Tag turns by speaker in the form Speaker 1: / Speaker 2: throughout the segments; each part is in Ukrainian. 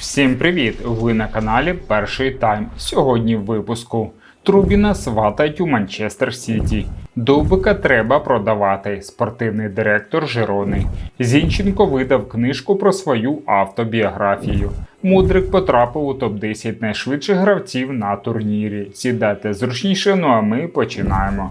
Speaker 1: Всім привіт! Ви на каналі Перший Тайм. Сьогодні в випуску. Трубіна сватають у Манчестер Сіті. Довбика треба продавати. Спортивний директор Жирони. Зінченко видав книжку про свою автобіографію. Мудрик потрапив у топ-10 найшвидших гравців на турнірі. Сідайте зручніше, ну а ми починаємо.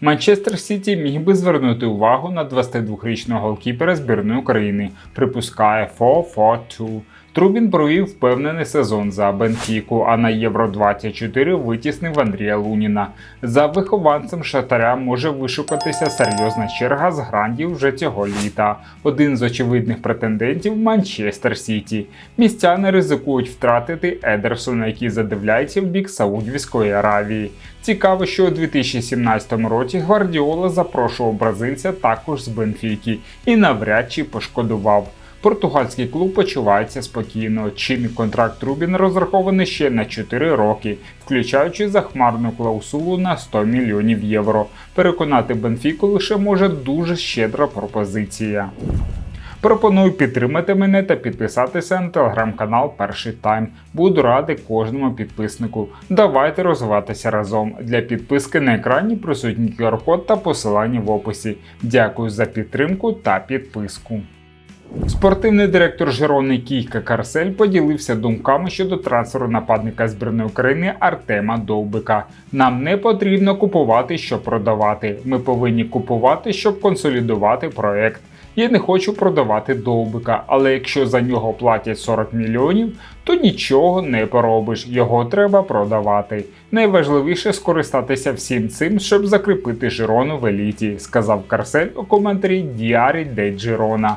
Speaker 1: Манчестер Сіті міг би звернути увагу на 22-річного голкіпера збірної України, припускає 4-4-2. Трубін провів впевнений сезон за Бенфіку, а на Євро 24 витіснив Андрія Луніна. За вихованцем Шатаря може вишукатися серйозна черга з грандів вже цього літа. Один з очевидних претендентів Манчестер Сіті. Містяни ризикують втратити Едерсона, який задивляється в бік Саудівської Аравії. Цікаво, що у 2017 році Гвардіола запрошував бразильця також з Бенфіки і навряд чи пошкодував. Португальський клуб почувається спокійно. Чинний контракт Рубін розрахований ще на 4 роки, включаючи захмарну клаусулу на 100 мільйонів євро. Переконати Бенфіку лише може дуже щедра пропозиція. Пропоную підтримати мене та підписатися на телеграм-канал Перший Тайм. Буду радий кожному підписнику. Давайте розвиватися разом. Для підписки на екрані присутній QR-код та посилання в описі. Дякую за підтримку та підписку. Спортивний директор Жирони Кійка Карсель поділився думками щодо трансферу нападника збірної України Артема Довбика. Нам не потрібно купувати, щоб продавати. Ми повинні купувати, щоб консолідувати проект. Я не хочу продавати довбика, але якщо за нього платять 40 мільйонів, то нічого не поробиш. Його треба продавати. Найважливіше скористатися всім цим, щоб закріпити Жирону в еліті, сказав Карсель у коментарі Діарі де Джирона.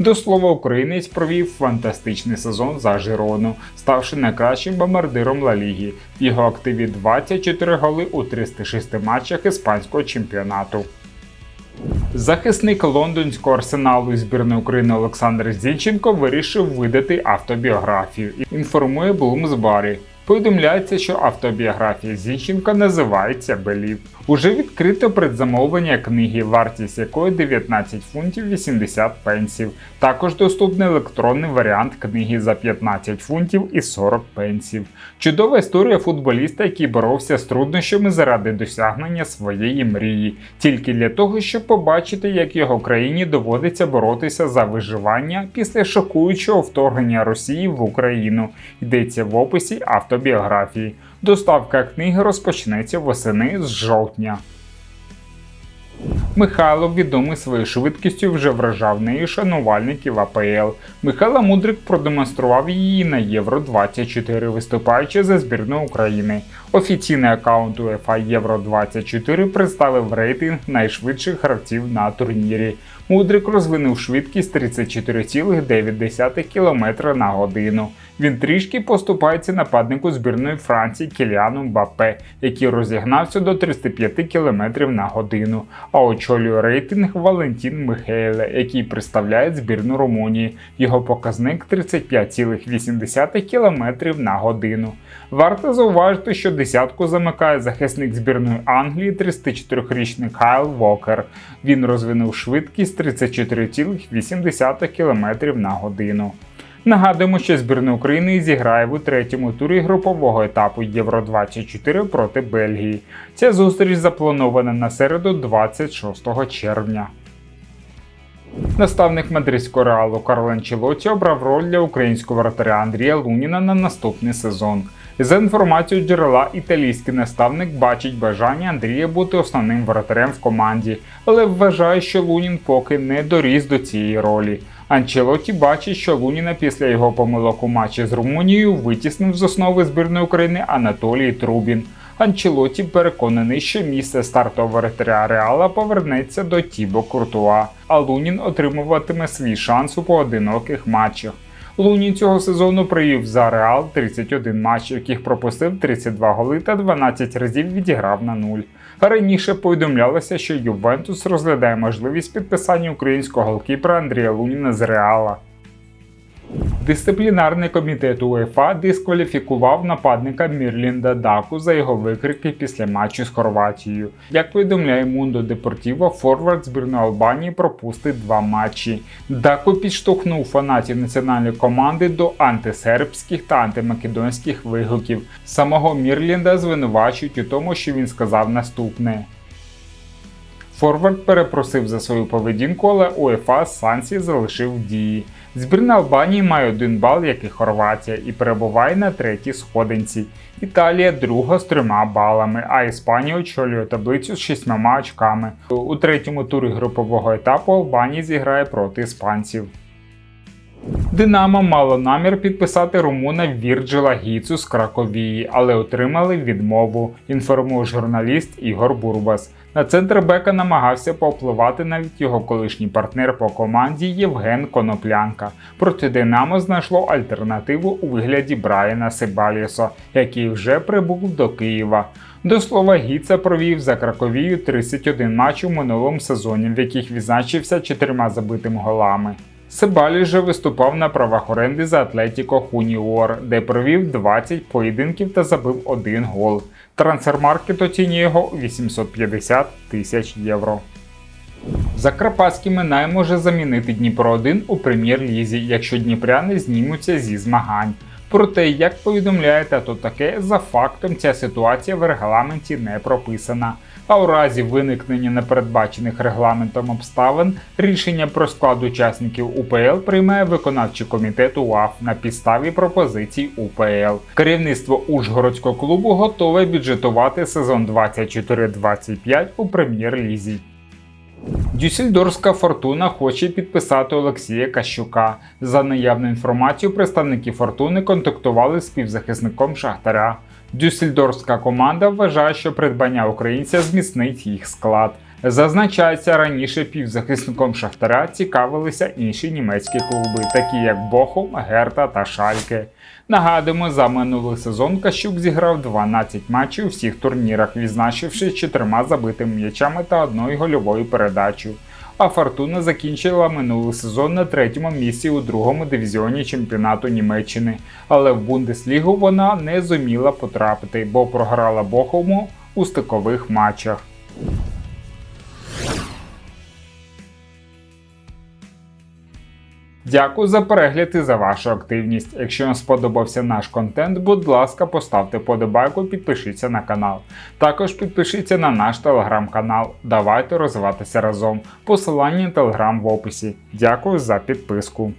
Speaker 1: До слова, українець провів фантастичний сезон за Жирону, ставши найкращим бомбардиром Ла Ліги. В його активі 24 голи у 306 матчах іспанського чемпіонату. Захисник лондонського арсеналу і збірної України Олександр Зінченко вирішив видати автобіографію. Інформує Блумсбарі. Повідомляється, що автобіографія Зінченка називається Белів. Уже відкрито предзамовлення книги, вартість якої 19 фунтів 80 пенсів. Також доступний електронний варіант книги за 15 фунтів і 40 пенсів. Чудова історія футболіста, який боровся з труднощами заради досягнення своєї мрії, тільки для того, щоб побачити, як його країні доводиться боротися за виживання після шокуючого вторгнення Росії в Україну. Йдеться в описі автобіографії. Доставка книги розпочнеться восени з жовтня. Михайло, відомий своєю швидкістю, вже вражав нею шанувальників АПЛ. Михайло Мудрик продемонстрував її на Євро 24, виступаючи за збірну України. Офіційний аккаунт UEFA Євро 24 представив рейтинг найшвидших гравців на турнірі. Мудрик розвинув швидкість 34,9 км на годину. Він трішки поступається нападнику збірної Франції Кіліану Мбаппе, який розігнався до 35 км на годину. А очолює рейтинг Валентін Михейле, який представляє збірну Румунії. Його показник 35,8 км на годину. Варто зауважити, що десятку замикає захисник збірної Англії 34-річний Кайл Вокер. Він розвинув швидкість 34,8 км на годину. Нагадуємо, що збірна України зіграє у третьому турі групового етапу Євро 24 проти Бельгії. Ця зустріч запланована на середу 26 червня. Наставник мадридського реалу Карло Анчелоті обрав роль для українського вратаря Андрія Луніна на наступний сезон. За інформацією джерела, італійський наставник бачить бажання Андрія бути основним вратарем в команді, але вважає, що Лунін поки не доріс до цієї ролі. Анчелоті бачить, що Луніна після його помилок у матчі з Румунією витіснив з основи збірної України Анатолій Трубін. Анчелоті переконаний, що місце стартового воротаря Реала повернеться до Тібо Куртуа, а Лунін отримуватиме свій шанс у поодиноких матчах. Лунін цього сезону провів за Реал 31 матч, яких пропустив 32 голи та 12 разів відіграв на нуль. Раніше повідомлялося, що Ювентус розглядає можливість підписання українського голкіпера Андрія Луніна з Реала. Дисциплінарний комітет УЄФА дискваліфікував нападника Мірлінда Даку за його викрики після матчу з Хорватією. Як повідомляє Мундо Депортіво, форвард збірної Албанії пропустить два матчі. Даку підштовхнув фанатів національної команди до антисербських та антимакедонських вигуків. Самого Мірлінда звинувачують у тому, що він сказав наступне. Форвард перепросив за свою поведінку, але УЄФА санкції залишив дії. Збірна Албанії має один бал, як і Хорватія, і перебуває на третій сходинці. Італія друга з трьома балами, а Іспанія очолює таблицю з шістьма очками. У третьому турі групового етапу Албанія зіграє проти іспанців. Динамо мало намір підписати румуна Вірджила Гіцу з Краковії, але отримали відмову, інформує журналіст Ігор Бурбас. На центр Бека намагався повпливати навіть його колишній партнер по команді Євген Коноплянка. Проте Динамо знайшло альтернативу у вигляді Брайана Сибаліса, який вже прибув до Києва. До слова, Гіца провів за Краковію 31 матч у минулому сезоні, в яких відзначився чотирма забитими голами. Себалі же виступав на правах оренди за Атлетіко Хуніор, де провів 20 поєдинків та забив один гол. Трансфермаркет оцінює його 850 тисяч євро. Закарпатський Минай може замінити Дніпро 1 у прем'єр-лізі, якщо дніпряни знімуться зі змагань. Проте, як повідомляє тато таке, за фактом ця ситуація в регламенті не прописана. А у разі виникнення непередбачених регламентом обставин рішення про склад учасників УПЛ приймає виконавчий комітет УАФ на підставі пропозицій УПЛ. Керівництво Ужгородського клубу готове бюджетувати сезон 24-25 у прем'єр-лізі. Дюссельдорфська фортуна хоче підписати Олексія Кащука. За наявною інформацією, представники фортуни контактували з півзахисником Шахтаря. Дюссельдорфська команда вважає, що придбання українця зміцнить їх склад. Зазначається, раніше півзахисником Шахтаря цікавилися інші німецькі клуби, такі як Бохум, Герта та Шальке. Нагадуємо, за минулий сезон Кащук зіграв 12 матчів у всіх турнірах, відзначивши чотирма забитими м'ячами та одною гольовою передачею. А Фортуна закінчила минулий сезон на третьому місці у другому дивізіоні чемпіонату Німеччини, але в Бундеслігу вона не зуміла потрапити, бо програла Бохуму у стикових матчах. Дякую за перегляд і за вашу активність. Якщо вам сподобався наш контент, будь ласка, поставте подобайку, підпишіться на канал. Також підпишіться на наш телеграм-канал. Давайте розвиватися разом. Посилання телеграм в описі. Дякую за підписку.